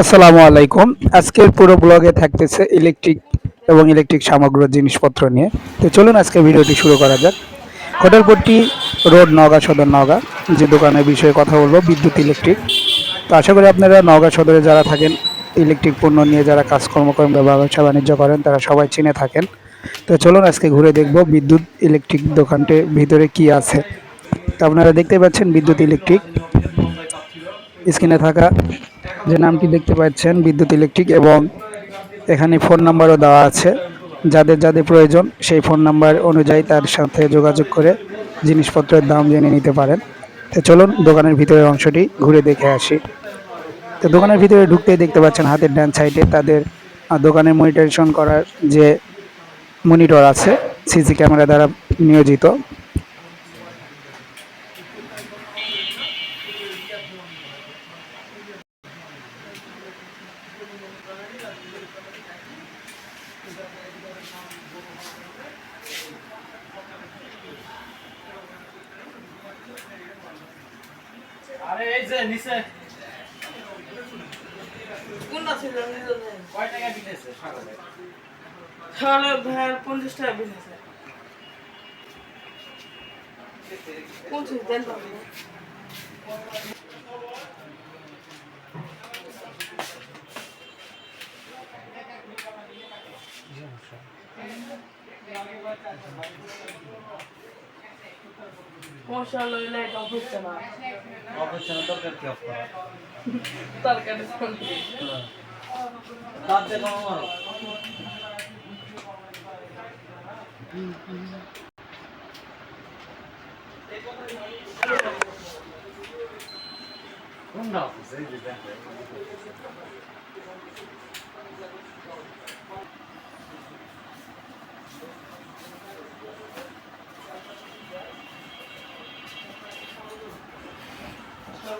আসসালামু আলাইকুম। আজকের পুরো ব্লগে থাকতেছে ইলেকট্রিক এবং ইলেকট্রিক সামগ্র জিনিসপত্র নিয়ে। তো চলুন আজকে ভিডিওটি শুরু করা যাক। হোটেলপট্টি রোড নওগাঁ সদর নওগাঁ, যে দোকানের বিষয়ে কথা বলব, বিদ্যুৎ ইলেকট্রিক। তো আশা করি আপনারা নওগাঁ সদরে যারা থাকেন, ইলেকট্রিক পণ্য নিয়ে যারা কাজকর্ম করেন বা ব্যবসা বাণিজ্য করেন, তারা সবাই চিনে থাকেন। তো চলুন আজকে ঘুরে দেখব বিদ্যুৎ ইলেকট্রিক দোকানটির ভিতরে কি আছে। তো আপনারা দেখতে পাচ্ছেন বিদ্যুৎ ইলেকট্রিক। স্ক্রিনে থাকা যে নামটি দেখতে পাচ্ছেন, বিদ্যুৎ ইলেকট্রিক এবং এখানে ফোন নাম্বারও দেওয়া আছে। যাদের যাদের প্রয়োজন, সেই ফোন নাম্বার অনুযায়ী তার সাথে যোগাযোগ করে জিনিসপত্রের দাম জেনে নিতে পারেন। তো চলুন দোকানের ভিতরের অংশটি ঘুরে দেখে আসি। তো দোকানের ভিতরে ঢুকতেই দেখতে পাচ্ছেন হাতের ডান সাইডে তাদের দোকানের মনিটরেশন করার যে মনিটর আছে, সিসি ক্যামেরা দ্বারা নিয়োজিত। আরে এই যে নিচে। কোনটা ছিল? নিলো না কয় টাকা সকালে তাহলে ভাইয়ের পঞ্চাশ টাকা বিল আছে পঞ্চাশ দেন। মশা লইলে এটা হচ্ছে না অপরচুন তরকারি কি অফ করা তরকারি ফোন তাতে কম মারো কোনটা অফিস এই যে দেখো ফ্রিজেরটা দেন তো কি হবে? দেখি নিলাম তো ফ্রিজে যা হয় এই